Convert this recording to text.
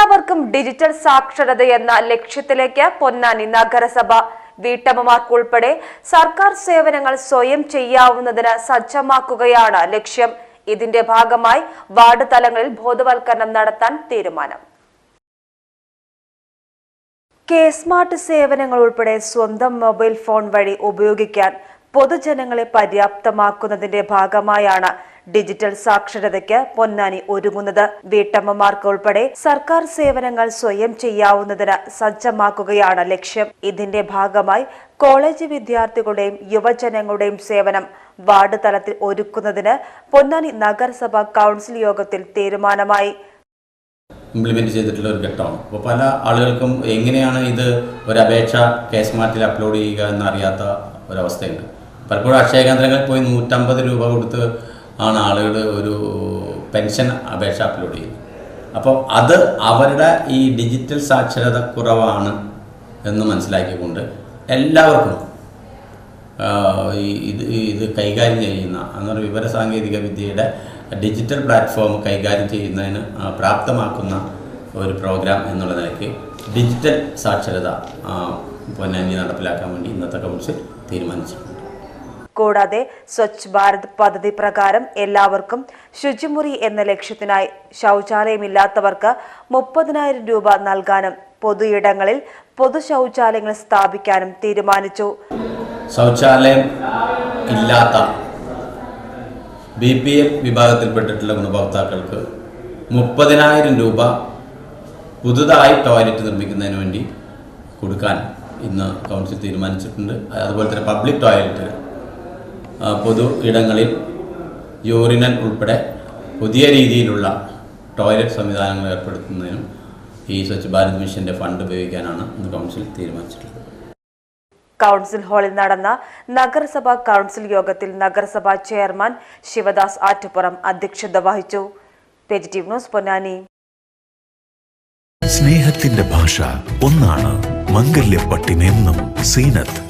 എല്ലാവർക്കും ഡിജിറ്റൽ സാക്ഷരത എന്ന ലക്ഷ്യത്തിലേക്ക് പൊന്നാനി നഗരസഭ. വീട്ടമ്മമാർക്കുൾപ്പെടെ സർക്കാർ സേവനങ്ങൾ സ്വയം ചെയ്യാവുന്നതിന് സജ്ജമാക്കുകയാണ് ലക്ഷ്യം. ഇതിന്റെ ഭാഗമായി വാർഡ് തലങ്ങളിൽ ബോധവൽക്കരണം നടത്താൻ തീരുമാനം. കെ സ്മാർട്ട് സേവനങ്ങൾ ഉൾപ്പെടെ സ്വന്തം മൊബൈൽ ഫോൺ വഴി ഉപയോഗിക്കാൻ പൊതുജനങ്ങളെ പര്യാപ്തമാക്കുന്നതിന്റെ ഭാഗമായാണ് ഡിജിറ്റൽ സാക്ഷരതയ്ക്ക് പൊന്നാനി ഒരുങ്ങുന്നത്. വീട്ടമ്മമാർക്ക് ഉൾപ്പെടെ സർക്കാർ സേവനങ്ങൾ സ്വയം ചെയ്യാവുന്നതിന് സജ്ജമാക്കുകയാണ് ലക്ഷ്യം. ഇതിന്റെ ഭാഗമായി കോളേജ് വിദ്യാർത്ഥികളുടെയും യുവജനങ്ങളുടെയും സേവനം വാർഡ് തലത്തിൽ ഒരുക്കുന്നതിന് പൊന്നാനി നഗരസഭ കൗൺസിൽ യോഗത്തിൽ തീരുമാനമായി. ഇംപ്ലിമെന്റ് ചെയ്തിട്ടുള്ള ഒരു ഘട്ടമാണ്. അപ്പോൾ പല ആളുകൾക്കും എങ്ങനെയാണ് ഇത് ഒരു അപേക്ഷ കേസ് മാറ്റിൽ അപ്ലോഡ് ചെയ്യുക എന്നറിയാത്ത ഒരവസ്ഥയുണ്ട്. പലപ്പോഴും അക്ഷയ കേന്ദ്രങ്ങളിൽ പോയി നൂറ്റമ്പത് രൂപ കൊടുത്ത് ആണ് ആളുകൾ ഒരു പെൻഷൻ അപേക്ഷ അപ്ലോഡ് ചെയ്യുന്നത്. അപ്പോൾ അത് അവരുടെ ഈ ഡിജിറ്റൽ സാക്ഷരത കുറവാണ് എന്ന് മനസ്സിലാക്കിക്കൊണ്ട് എല്ലാവർക്കും ഇത് ഇത് കൈകാര്യം ചെയ്യുന്ന എന്നൊരു വിവര സാങ്കേതിക വിദ്യയുടെ ഡിജിറ്റൽ പ്ലാറ്റ്ഫോം കൈകാര്യം ചെയ്യുന്നതിന് പ്രാപ്തമാക്കുന്ന ഒരു പ്രോഗ്രാം എന്നുള്ള നിലയ്ക്ക് ഡിജിറ്റൽ സാക്ഷരത പൊന്നി നടപ്പിലാക്കാൻ വേണ്ടി ഇന്നത്തെ കൗൺസിൽ തീരുമാനിച്ചിട്ടുണ്ട്. കൂടാതെ സ്വച്ഛ് ഭാരത് പദ്ധതി പ്രകാരം എല്ലാവർക്കും ശുചിമുറി എന്ന ലക്ഷ്യത്തിനായി ശൗചാലയമില്ലാത്തവർക്ക് മുപ്പതിനായിരം രൂപ നൽകാനും പൊതു ഇടങ്ങളിൽ പൊതു ശൗചാലയങ്ങൾ സ്ഥാപിക്കാനും തീരുമാനിച്ചു. ശൗചാലയം ഇല്ലാത്ത ബി പി എൽ വിഭാഗത്തിൽപ്പെട്ടിട്ടുള്ള ഗുണഭോക്താക്കൾക്ക് മുപ്പതിനായിരം രൂപ പുതുതായി ടോയ്ലറ്റ് നിർമ്മിക്കുന്നതിന് വേണ്ടി കൊടുക്കാൻ ഇന്ന് കൗൺസിൽ തീരുമാനിച്ചിട്ടുണ്ട്. അതുപോലെ തന്നെ പബ്ലിക് ടോയ്ലറ്റ് പൊതു ഇടങ്ങളിൽ യൂറിനൻ ഉൾപ്പെടെ പുതിയ രീതിയിലുള്ള ടോയ്ലറ്റ് സംവിധാനങ്ങൾ ഏർപ്പെടുത്തുന്നതിനും ഈ സ്വച്ഛ് ഭാരത് മിഷന്റെ ഫണ്ട് ഉപയോഗിക്കാനാണ് ഇന്ന് കൗൺസിൽ തീരുമാനിച്ചിട്ടുള്ളത്. കൗൺസിൽ ഹാളിൽ നടന്ന നഗരസഭാ കൗൺസിൽ യോഗത്തിൽ നഗരസഭാ ചെയർമാൻ ശിവദാസ് ആറ്റപ്പുറം അധ്യക്ഷത വഹിച്ചു. Positive news Ponnani. സ്നേഹത്തിന്റെ ഭാഷ ഒന്നാണ് മംഗല്യപ്പട്ടിനെന്നും സീനത്ത്.